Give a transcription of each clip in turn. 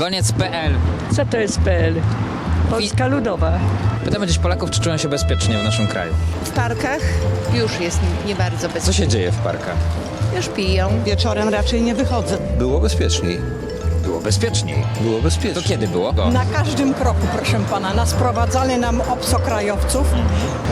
Goniec.pl. Co to jest PL? Polska Ludowa. Pytamy dziś Polaków, czy czują się bezpiecznie w naszym kraju. W parkach już jest nie bardzo Co bezpiecznie. się dzieje w parkach? Już piją. Wieczorem raczej nie wychodzę. Było bezpieczniej. Było bezpieczniej. Było To bezpieczniej. kiedy było? Na każdym kroku, proszę pana, nas sprowadzali nam obcokrajowców.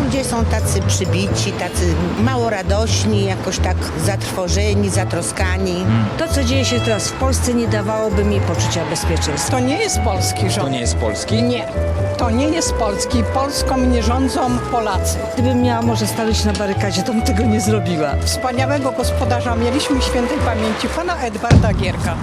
Ludzie są tacy przybici, tacy mało radośni, jakoś tak zatrwożeni, zatroskani. To, co dzieje się teraz w Polsce, nie dawałoby mi poczucia bezpieczeństwa. To nie jest polski To rząd. nie jest polski? Nie, to nie jest polski. Polską nie rządzą Polacy. Gdybym miała może stanąć na barykadzie, to bym tego nie zrobiła. Wspaniałego gospodarza mieliśmy świętej pamięci, pana Edwarda Gierka.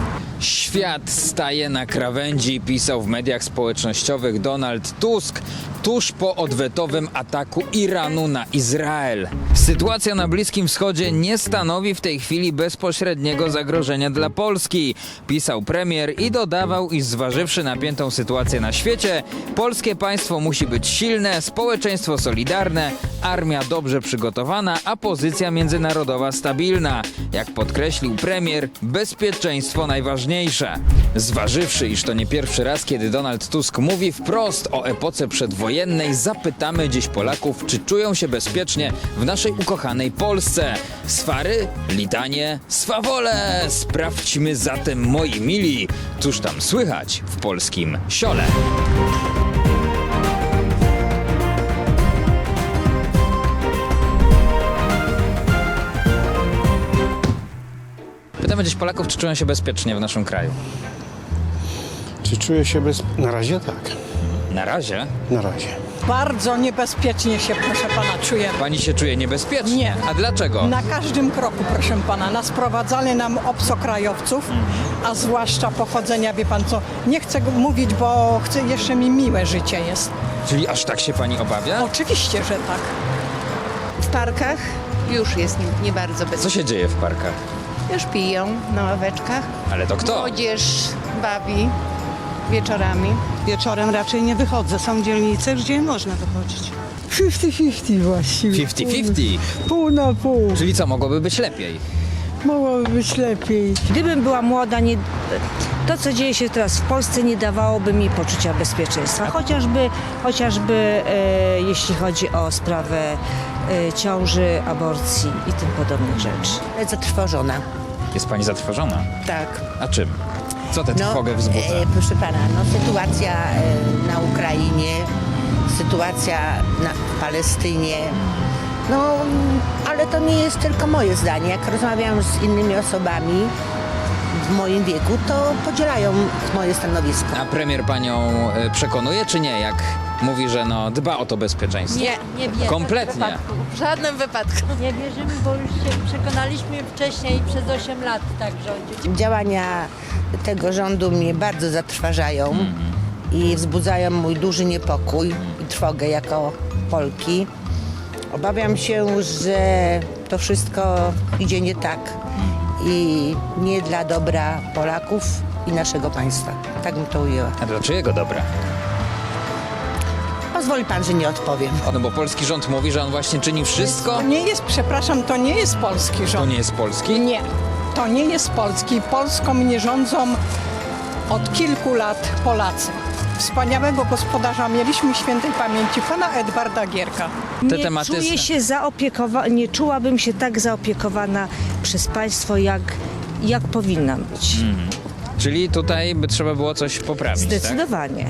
Świat staje na krawędzi, pisał w mediach społecznościowych Donald Tusk tuż po odwetowym ataku Iranu na Izrael. Sytuacja na Bliskim Wschodzie nie stanowi w tej chwili bezpośredniego zagrożenia dla Polski, pisał premier i dodawał, iż zważywszy napiętą sytuację na świecie, polskie państwo musi być silne, społeczeństwo solidarne, armia dobrze przygotowana, a pozycja międzynarodowa stabilna. Jak podkreślił premier, bezpieczeństwo najważniejsze. Zważywszy, iż to nie pierwszy raz, kiedy Donald Tusk mówi wprost o epoce przedwojennej, zapytamy dziś Polaków, czy czują się bezpiecznie w naszej ukochanej Polsce. Swary, litanie, swawole! Sprawdźmy zatem, moi mili, cóż tam słychać w polskim siole. Pytamy dziś Polaków, czy czują się bezpiecznie w naszym kraju. Czy czuję się bez... Na razie tak. Na razie Na razie. Bardzo niebezpiecznie się, proszę pana, czujemy. pani się czuje niebezpiecznie. Nie. A dlaczego? Na każdym kroku, proszę pana, nas sprowadzali nam obcokrajowców, a zwłaszcza pochodzenia, wie pan co, nie chcę mówić, bo chcę, jeszcze mi miłe życie jest. Czyli aż tak się pani obawia? Oczywiście, że tak. W parkach już jest nie, nie bardzo Co bezpiecznie. się dzieje w parkach? Już piją na ławeczkach. Ale to kto? Młodzież bawi wieczorami. Wieczorem raczej nie wychodzę. Są dzielnice, gdzie można wychodzić. 50-50 właściwie. 50-50. Pół na pół. Czyli co, mogłoby być lepiej? Mogłoby być lepiej. Gdybym była młoda, nie, to, co dzieje się teraz w Polsce, nie dawałoby mi poczucia bezpieczeństwa. Chociażby, chociażby e, jeśli chodzi o sprawę e, ciąży, aborcji i tym podobnych rzeczy. Zatrwożona. Jest pani zatrwożona. Tak. A czym? Co tę trwogę wzbudza? e, proszę pana, no sytuacja e, na Ukrainie, sytuacja na, w Palestynie. No, ale to nie jest tylko moje zdanie. Jak rozmawiam z innymi osobami w moim wieku, to podzielają moje stanowisko. A premier panią e, przekonuje, czy nie? Jak mówi, że no dba o to bezpieczeństwo. Nie, nie wierzę. Kompletnie. W, żadnym wypadku. Nie wierzymy, bo już się przekonaliśmy wcześniej przez 8 lat tak rządzić. Działania tego rządu mnie bardzo zatrważają i wzbudzają mój duży niepokój i trwogę jako Polki. Obawiam się, że to wszystko idzie nie tak i nie dla dobra Polaków i naszego państwa. Tak bym to ujęła. A dla czyjego dobra? Pozwoli pan, że nie odpowiem. No bo polski rząd mówi, że on właśnie czyni wszystko. To nie jest, przepraszam, to nie jest polski To rząd. nie jest polski? Nie, to nie jest polski. Polską nie rządzą od kilku lat Polacy. Wspaniałego gospodarza mieliśmy świętej pamięci, pana Edwarda Gierka. Te tematy- czuję się zaopiekowana, nie czułabym się tak zaopiekowana przez państwo, jak, jak powinnam być. Czyli tutaj by trzeba było coś poprawić, tak? Zdecydowanie.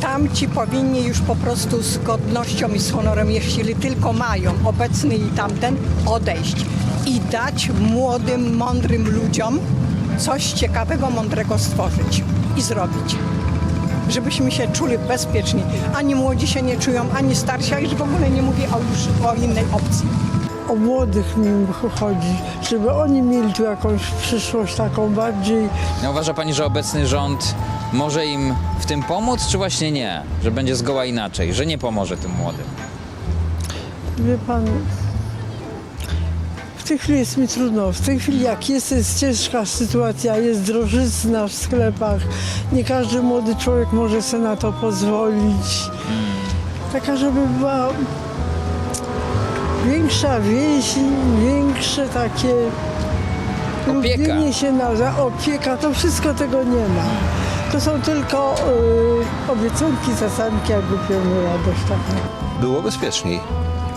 Tamci powinni już po prostu z godnością i z honorem, jeśli tylko mają, obecny i tamten, odejść i dać młodym, mądrym ludziom coś ciekawego, mądrego stworzyć i zrobić. Żebyśmy się czuli bezpieczni. Ani młodzi się nie czują, ani starsi, a już w ogóle nie mówię o, już o innej opcji. O młodych mi chodzi, żeby oni mieli tu jakąś przyszłość taką bardziej. No, uważa pani, że obecny rząd może im w tym pomóc, czy właśnie nie? Że będzie zgoła inaczej, że nie pomoże tym młodym? Wie pan, w tej chwili jest mi trudno. W tej chwili jak jest, jest ciężka sytuacja, jest drożyzna w sklepach. Nie każdy młody człowiek może sobie na to pozwolić. Taka, żeby była większa więź, większe takie Opieka. lubienie się na opieka, to wszystko tego nie ma. To są tylko y, obiecanki, zasadki, jakby pełną radość taką. Było bezpieczniej.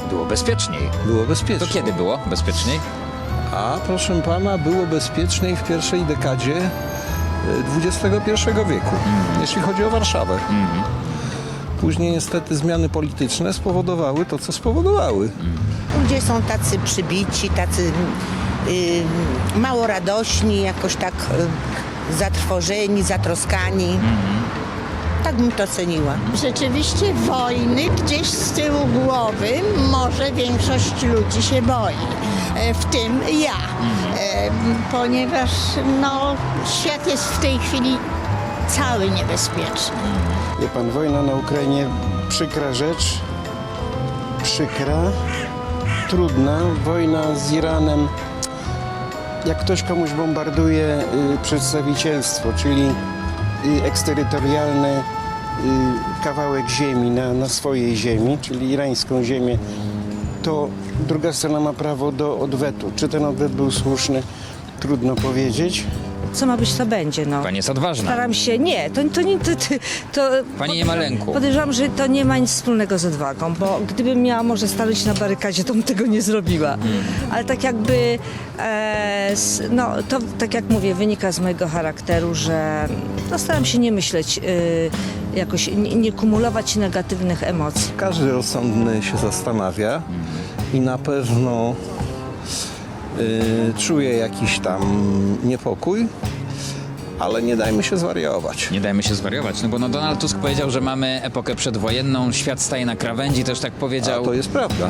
Było bezpieczniej. Było To bezpieczniej. kiedy było bezpieczniej? A proszę pana, było bezpieczniej w pierwszej dekadzie XXI wieku, jeśli chodzi o Warszawę. Później niestety zmiany polityczne spowodowały to, co spowodowały. Ludzie są tacy przybici, tacy y, mało radośni, jakoś tak y, zatrwożeni, zatroskani. Tak bym to ceniła. Rzeczywiście wojny gdzieś z tyłu głowy może większość ludzi się boi, e, w tym ja, E, ponieważ no, świat jest w tej chwili cały niebezpieczny. Wie pan, wojna na Ukrainie przykra rzecz, przykra, trudna. Wojna z Iranem, jak ktoś komuś bombarduje y, przedstawicielstwo, czyli y, eksterytorialny y, kawałek ziemi na, na swojej ziemi, czyli irańską ziemię, to druga strona ma prawo do odwetu. Czy ten odwet był słuszny? Trudno powiedzieć. Co ma być, to będzie. No. Pani jest odważna. Staram się, nie, to, to nie, to, to, to Pani nie ma lęku. Podejrzewam, że to nie ma nic wspólnego z odwagą, bo gdybym miała może stanąć na barykadzie, to bym tego nie zrobiła. Ale tak jakby, e, s- no to tak jak mówię, wynika z mojego charakteru, że no, staram się nie myśleć, y, jakoś nie, nie kumulować negatywnych emocji. Każdy rozsądny się zastanawia i na pewno y, czuje jakiś tam niepokój, ale nie dajmy się zwariować. Nie dajmy się zwariować, no bo no Donald Tusk powiedział, że mamy epokę przedwojenną, świat staje na krawędzi, też tak A powiedział. to jest prawda.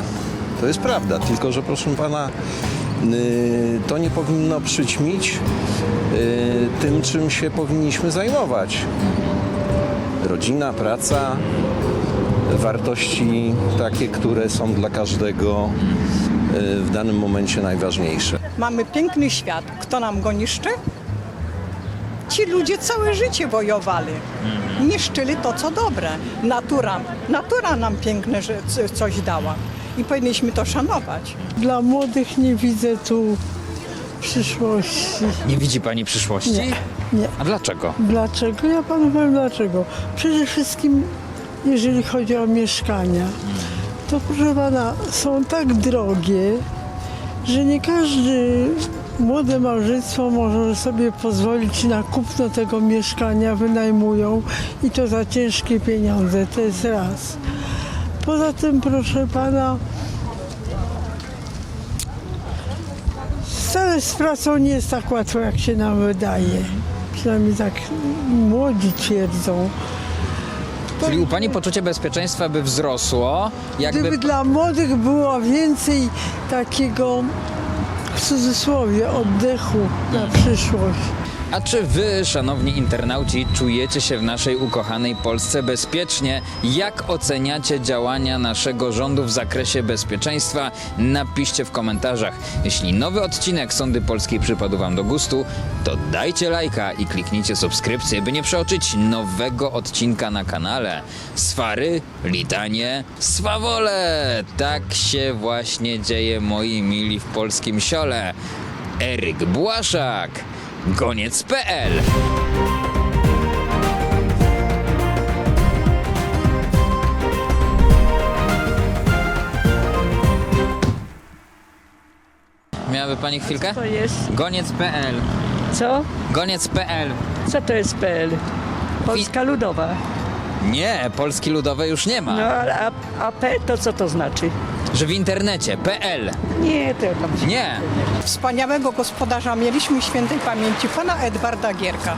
To jest prawda, tylko że proszę pana, y, to nie powinno przyćmić y, tym, czym się powinniśmy zajmować. Rodzina, praca, wartości takie, które są dla każdego w danym momencie najważniejsze. Mamy piękny świat. Kto nam go niszczy? Ci ludzie całe życie wojowali. Niszczyli to, co dobre. Natura, natura nam piękne że coś dała i powinniśmy to szanować. Dla młodych nie widzę tu przyszłości. Nie widzi pani przyszłości? Nie, nie. A dlaczego? Dlaczego? Ja panu powiem dlaczego. Przede wszystkim, jeżeli chodzi o mieszkania, to proszę pana, są tak drogie, że nie każdy młode małżeństwo może sobie pozwolić na kupno tego mieszkania, wynajmują i to za ciężkie pieniądze. To jest raz. Poza tym, proszę pana, wcale z pracą nie jest tak łatwo, jak się nam wydaje. Przynajmniej tak młodzi twierdzą. Czyli u pani poczucie bezpieczeństwa by wzrosło, jakby... Gdyby dla młodych było więcej takiego, w cudzysłowie, oddechu na przyszłość. A czy wy, szanowni internauci, czujecie się w naszej ukochanej Polsce bezpiecznie? Jak oceniacie działania naszego rządu w zakresie bezpieczeństwa? Napiszcie w komentarzach. Jeśli nowy odcinek Sądy Polskiej przypadł wam do gustu, to dajcie lajka i kliknijcie subskrypcję, by nie przeoczyć nowego odcinka na kanale. Swary, litanie, swawole! Tak się właśnie dzieje, moi mili, w polskim siole. Eryk Błaszak, goniec.pl Miałaby pani chwilkę? To jest, Goniec.pl co? Goniec.pl Co to jest PL? Polska Ludowa. Nie, Polski Ludowej już nie ma. No, ale a, a P to co to znaczy? Że w internecie. PL. Nie, się... Nie. Wspaniałego gospodarza mieliśmy świętej pamięci pana Edwarda Gierka.